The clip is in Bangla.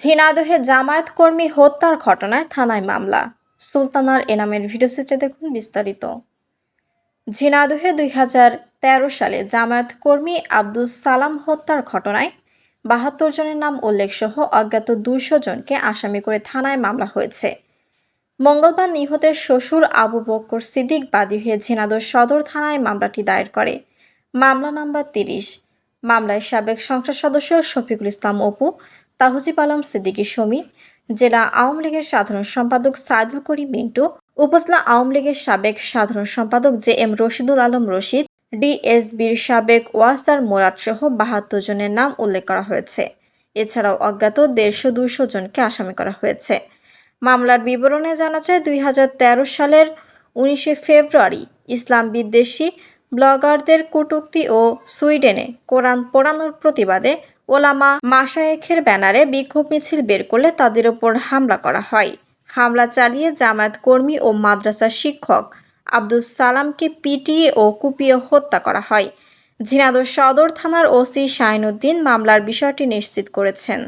ঝিনাইদহে জামায়াত কর্মী হত্যার ঘটনায় থানায় মামলা। সুলতানার এনামের ভিডিওচিত্রে দেখুন বিস্তারিত। ঝিনাইদহে দুই হাজার তেরো সালে জামায়াত কর্মী আব্দুল সালাম হত্যার ঘটনায় বাহাত্তর জনের নাম উল্লেখসহ অজ্ঞাত দুইশো জনকে আসামি করে থানায় মামলা হয়েছে। মঙ্গলবার নিহতের শ্বশুর আবু বক্কর সিদ্দিক বাদী হয়ে ঝিনাদহ সদর থানায় মামলাটি দায়ের করে। মামলা নাম্বার তিরিশ। মামলায় সাবেক সংসদ সদস্য শফিকুল ইসলাম অপু তাহজিব আলম সিদ্দিকী সমী জেলা আওয়ামী লীগের সাধারণ সম্পাদক সাইদুল করিম মিন্টু, উপজেলা আওয়ামী লীগের সাবেক সাধারণ সম্পাদক জে এম রশিদুল আলম রশিদ, ডিএসবির সাবেক ওয়াসার মোরাদ সহ বাহাত্তর জনের নাম উল্লেখ করা হয়েছে। এছাড়াও অজ্ঞাত দেড়শো দুশো জনকে আসামি করা হয়েছে। মামলার বিবরণে জানা যায়, দুই হাজার তেরো সালের উনিশে ফেব্রুয়ারি ইসলাম বিদ্বেষী ব্লগারদের কটূক্তি ও সুইডেনে কোরআন পোড়ানোর প্রতিবাদে ওলামা মাসায়েখের ব্যানারে বিক্ষোভ মিছিল বের করলে তাদের ওপর হামলা করা হয়। হামলা চালিয়ে জামায়াত কর্মী ও মাদ্রাসা শিক্ষক আব্দুল সালামকে পিটিয়ে ও কুপিয়ে হত্যা করা হয়। ঝিনাদ সদর থানার ওসি শাহিনুদ্দিন মামলার বিষয়টি নিশ্চিত করেছেন।